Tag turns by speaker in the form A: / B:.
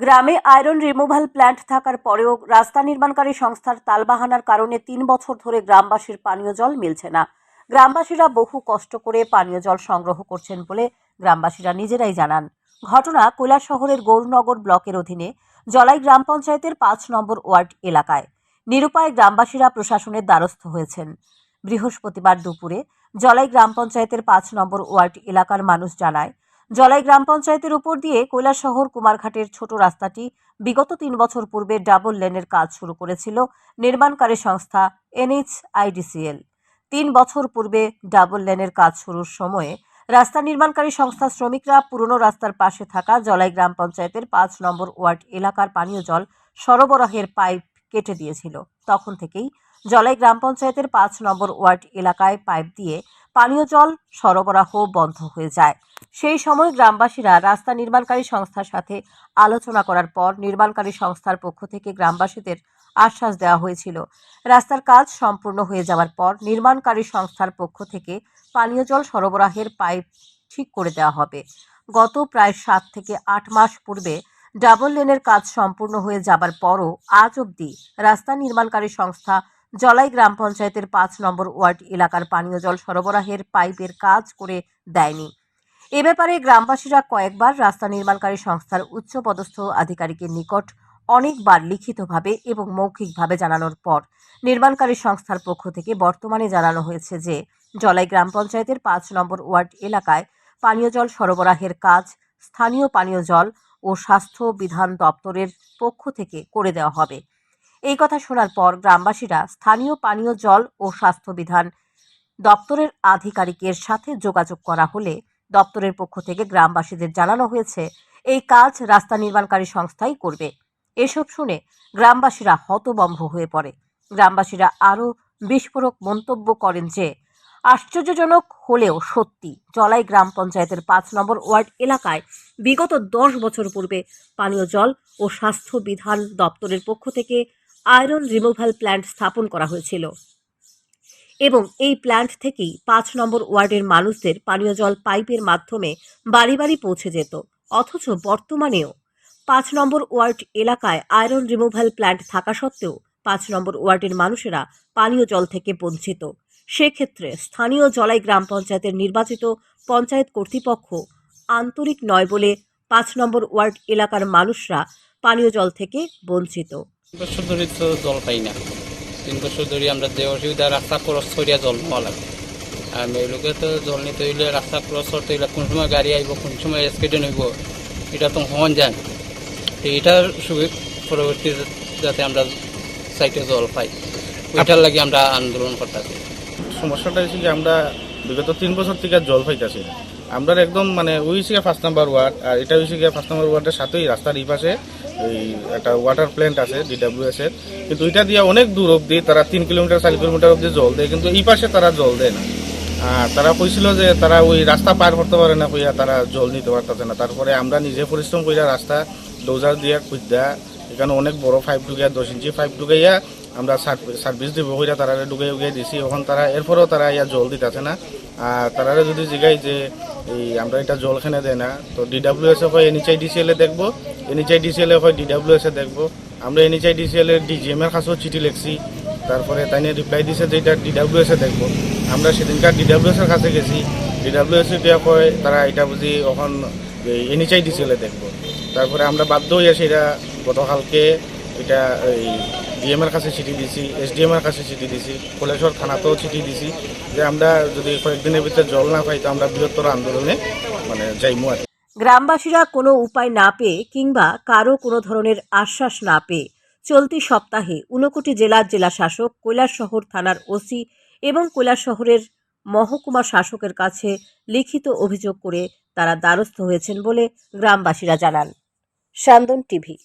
A: গ্রামে iron removal plant থাকার পরেও রাস্তা নির্মাণকারী সংস্থার তালবাহানার কারণে তিন বছর ধরে গ্রামবাসীর পানীয় জল মিলছে না। গ্রামবাসীরা বহু কষ্ট করে পানীয় জল সংগ্রহ করছেন বলে গ্রামবাসীরা নিজেরাই জানান। ঘটনা কৈলাস শহরের গৌরনগর ব্লকের অধীনে জলাই গ্রাম পঞ্চায়েতের পাঁচ নম্বর ওয়ার্ড এলাকায়। নিরুপায় গ্রামবাসীরা প্রশাসনের দ্বারস্থ হয়েছেন। বৃহস্পতিবার দুপুরে জলাই গ্রাম পঞ্চায়েতের পাঁচ নম্বর ওয়ার্ড এলাকার মানুষ জানায় জলাই গ্রাম পঞ্চায়েতের উপর দিয়ে কৈলাসহর কুমারঘাটের ছোট রাস্তাটি বিগত তিন বছর পূর্বে ডাবল লেনের কাজ শুরু করেছিল নির্মাণকারী সংস্থা এনএইচআইডিসিএল। তিন বছর পূর্বে ডাবল লেনের কাজ শুরুর সময়ে রাস্তা নির্মাণকারী সংস্থা শ্রমিকরা পুরনো রাস্তার পাশে থাকা জলাই গ্রাম পঞ্চায়েতের পাঁচ নম্বর ওয়ার্ড এলাকার পানীয় জল সরবরাহের পাইপ কেটে দিয়েছিল। তখন থেকেই জলাই গ্রাম পঞ্চায়েতের পাঁচ নম্বর ওয়ার্ড এলাকায় পাইপ দিয়ে পানীয় জল সরবরাহ বন্ধ হয়ে যায়। সেই সময় গ্রামবাসীরা রাস্তা নির্মাণকারী সংস্থার সাথে আলোচনা করার পর নির্মাণকারী সংস্থার পক্ষ থেকে গ্রামবাসীদের আশ্বাস দেওয়া হয়েছিল। রাস্তার কাজ সম্পূর্ণ হয়ে যাওয়ার পর নির্মাণকারী সংস্থার পক্ষ থেকে পানীয় জল সরবরাহের পাইপ ঠিক করে দেওয়া হবে। গত প্রায় সাত থেকে আট মাস পূর্বে ডাবল লেনের কাজ সম্পূর্ণ হয়ে যাবার পরও আজ অবধি রাস্তা নির্মাণকারী সংস্থা জলাই গ্রাম পঞ্চায়েতের পাঁচ নম্বর ওয়ার্ড এলাকার পানীয় জল সরবরাহের পাইপের কাজ করে দেয়নি। এ ব্যাপারে গ্রামবাসীরা কয়েকবার রাস্তা নির্মাণকারী সংস্থার উচ্চপদস্থ আধিকারিকের নিকট অনেকবার লিখিতভাবে এবং মৌখিকভাবে জানানোর পর নির্মাণকারী সংস্থার পক্ষ থেকে বর্তমানে জানানো হয়েছে যে, জলাই গ্রাম পঞ্চায়েতের পাঁচ নম্বর ওয়ার্ড এলাকায় পানীয় জল সরবরাহের কাজ স্থানীয় পানীয় জল ও স্বাস্থ্য বিধান দপ্তরের পক্ষ থেকে করে দেওয়া হবে। এই কথা শোনার পর গ্রামবাসীরা স্থানীয় পানীয় জল ও স্বাস্থ্য বিধান দপ্তরের আধিকারিকের সাথে যোগাযোগ করা হলে দপ্তরের পক্ষ থেকে গ্রামবাসীদের জানানো হয়েছে, এই কাজ রাস্তা নির্মাণকারী সংস্থাই করবে। এসব শুনে গ্রামবাসীরা হতবম্ব হয়ে পড়ে। গ্রামবাসীরা আরও বিস্ফোরক মন্তব্য করেন যে, আশ্চর্যজনক হলেও সত্যি, জলাই গ্রাম পঞ্চায়েতের পাঁচ নম্বর ওয়ার্ড এলাকায় বিগত দশ বছর পূর্বে পানীয় জল ও স্বাস্থ্য বিধান দপ্তরের পক্ষ থেকে আয়রন রিমুভাল প্ল্যান্ট স্থাপন করা হয়েছিল। এবং এই প্ল্যান্ট থেকেই পাঁচ নম্বর ওয়ার্ডের মানুষদের পানীয় জল পাইপের মাধ্যমে বাড়ি বাড়ি পৌঁছে যেত। অথচ বর্তমানেও পাঁচ নম্বর ওয়ার্ড এলাকায় আয়রন রিমুভাল প্ল্যান্ট থাকা সত্ত্বেও পাঁচ নম্বর ওয়ার্ডের মানুষেরা পানীয় জল থেকে বঞ্চিত। সেক্ষেত্রে স্থানীয় জলাই গ্রাম পঞ্চায়েতের নির্বাচিত পঞ্চায়েত কর্তৃপক্ষ আন্তরিক নয় বলে পাঁচ নম্বর ওয়ার্ড এলাকার মানুষরা পানীয় জল থেকে বঞ্চিত।
B: তিন বছর ধরে তো জল পাই না। তিন বছর ধরে আমরা যে অসুবিধা রাস্তা ক্রস করিয়া জল নেওয়া লাগে। আর মেয়েলোকে তো জল নিতে হইলে রাস্তা ক্রস করতে হইলে কোন সময় গাড়ি আইব কোন সময় এক্সিডেন্ট হইব এটা তো হন যায়। তো এটার সুবিধা পরবর্তী যাতে আমরা সাইটে জল পাই ওইটার লাগে আমরা আন্দোলন করতেছি।
C: সমস্যাটা হচ্ছে যে আমরা বিগত তিন বছর থেকে জল পাইতেছি আমরা একদম মানে ওই হচ্ছে ফার্স্ট নাম্বার ওয়ার্ড আর এটা হচ্ছে গিয়ে ফার্স্ট নাম্বার ওয়ার্ডের সাথেই রাস্তার এই পাশে এই একটা ওয়াটার প্ল্যান্ট আছে ডিডাব্লিউএস এর। কিন্তু এটা দিয়ে অনেক দূর অবধি, তারা তিন কিলোমিটার, চার কিলোমিটার অবধি জল দেয়, কিন্তু এই পাশে তারা জল দেয় না। আর তারা কইছিল যে তারা ওই রাস্তা পার করতে পারে না কইয়া তারা জল নিতে পারতেছে না। তারপরে আমরা নিজে পরিশ্রম কইরা রাস্তা ডোজার দিয়া খুঁজা এখানে অনেক বড় পাইপ ঢুকাইয়া, দশ ইঞ্চি পাইপ ঢুকাইয়া আমরা সার্ভিস দিব কইরা তারা ঢুকাই উগাই দিছি। ওখান তারা এরপরেও তারা ইয়া জল দিতেছে না। তারা যদি জিগাই যে এই আমরা এটা জল খেনে দেয় না, তো ডিডাব্লিউএস হয় এনএচআই ডিসিএল দেখব এনএচআই ডিসিএল হয় ডিডাব্লিউএস এ দেখব। আমরা এনএচআই ডিসিএল ডিজিএম এর কাছেও চিঠি লিখছি, তারপরে তাই নিয়ে রিপ্লাই দিছে যে এটা ডিডাব্লিউএস এ দেখব। আমরা সেদিনকার ডিডাব্লিউএস এর কাছে গেছি ডিডাব্লিউএস দিয়া কয়, তারা এটা বুঝি ওখান এনএচআই ডিসিএল দেখব। তারপরে আমরা বাধ্য হইয়া সেটা গতকালকে এটা এই ডিএম এর কাছে চিঠি দিছি, এসডিএম এর কাছে চিঠি দিছি, কলেশ্বর থানাতেও চিঠি দিছি যে আমরা যদি কয়েকদিনের ভিতরে জল না পাই, তো আমরা বৃহত্তর আন্দোলনে মানে যাইমু আর
A: গ্রামবাসীরা কোনো উপায় না পেয়ে কিংবা কারও কোনো ধরনের আশ্বাস না পেয়ে চলতি সপ্তাহে ঊনকোটি জেলার জেলা শাসক কৈলাসশহর থানার ওসি এবং কৈলাসশহরের মহকুমা শাসকের কাছে লিখিত অভিযোগ করে তারা দ্বারস্থ হয়েছেন বলে গ্রামবাসীরা জানান। সান্দন টিভি